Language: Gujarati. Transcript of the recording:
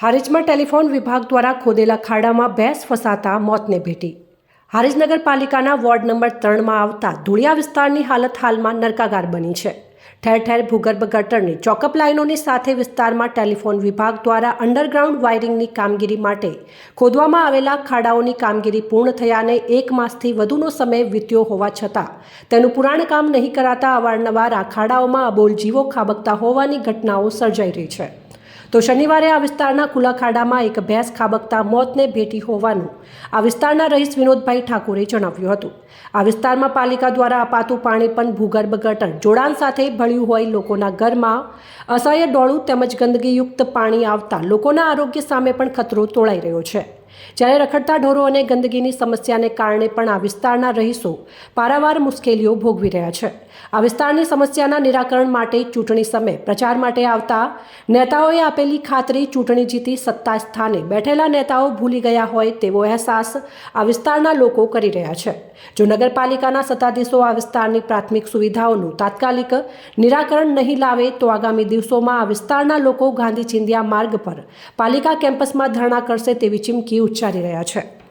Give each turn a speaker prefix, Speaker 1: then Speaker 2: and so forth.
Speaker 1: હારીજમાં ટેલિફોન વિભાગ દ્વારા ખોદેલા ખાડામાં ભેંસ ફસાતા મોતને ભેટી. હારીજ નગરપાલિકાના વોર્ડ નંબર ત્રણમાં આવતા ધુળિયા વિસ્તારની હાલત હાલમાં નરકાગાર બની છે. ઠેર ઠેર ભૂગર્ભ ગટરની ચોકઅપ લાઇનોની સાથે વિસ્તારમાં ટેલિફોન વિભાગ દ્વારા અંડરગ્રાઉન્ડ વાયરિંગની કામગીરી માટે ખોદવામાં આવેલા ખાડાઓની કામગીરી પૂર્ણ થયાને એક માસથી વધુનો સમય વીત્યો હોવા છતાં, તેનું પુરાણ કામ નહીં કરાતા અવારનવાર આ ખાડાઓમાં અબોલ જીવો ખાબકતા હોવાની ઘટનાઓ સર્જાઈ રહી છે. તો શનિવારે આ વિસ્તારના ખુલ્લા ખાડામાં એક ભેંસ ખાબકતા મોતને ભેટી હોવાનું આ વિસ્તારના રહીશ વિનોદભાઈ ઠાકોરે જણાવ્યું હતું. આ વિસ્તારમાં પાલિકા દ્વારા અપાતું પાણી પણ ભૂગર્ભ ગટર જોડાણ સાથે ભળ્યું હોય લોકોના ઘરમાં અસહ્ય ડોળું તેમજ ગંદકીયુક્ત પાણી આવતા લોકોના આરોગ્ય સામે પણ ખતરો તોળાઈ રહ્યો છે. જ્યારે રખડતા ઢોરો અને ગંદકીની સમસ્યાને કારણે પણ આ વિસ્તારના રહીશો પારાવાર મુશ્કેલીઓ ભોગવી રહ્યા છે. આ વિસ્તારની સમસ્યાના નિરાકરણ માટે ચૂંટણી સમયે પ્રચાર માટે આવતા નેતાઓએ આપેલી ખાતરી ચૂંટણી જીતી સત્તા સ્થાને બેઠેલા નેતાઓ ભૂલી ગયા હોય તેવો અહેસાસ આ વિસ્તારના લોકો કરી રહ્યા છે. જો નગરપાલિકાના સત્તાધીશો આ વિસ્તારની પ્રાથમિક સુવિધાઓનું તાત્કાલિક નિરાકરણ નહીં લાવે તો આગામી દિવસોમાં આ વિસ્તારના લોકો ગાંધી ચિંધ્યા માર્ગ પર પાલિકા કેમ્પસમાં ધરણા કરશે તેવી ચીમકી ઉચ્ચારી રહ્યા છે.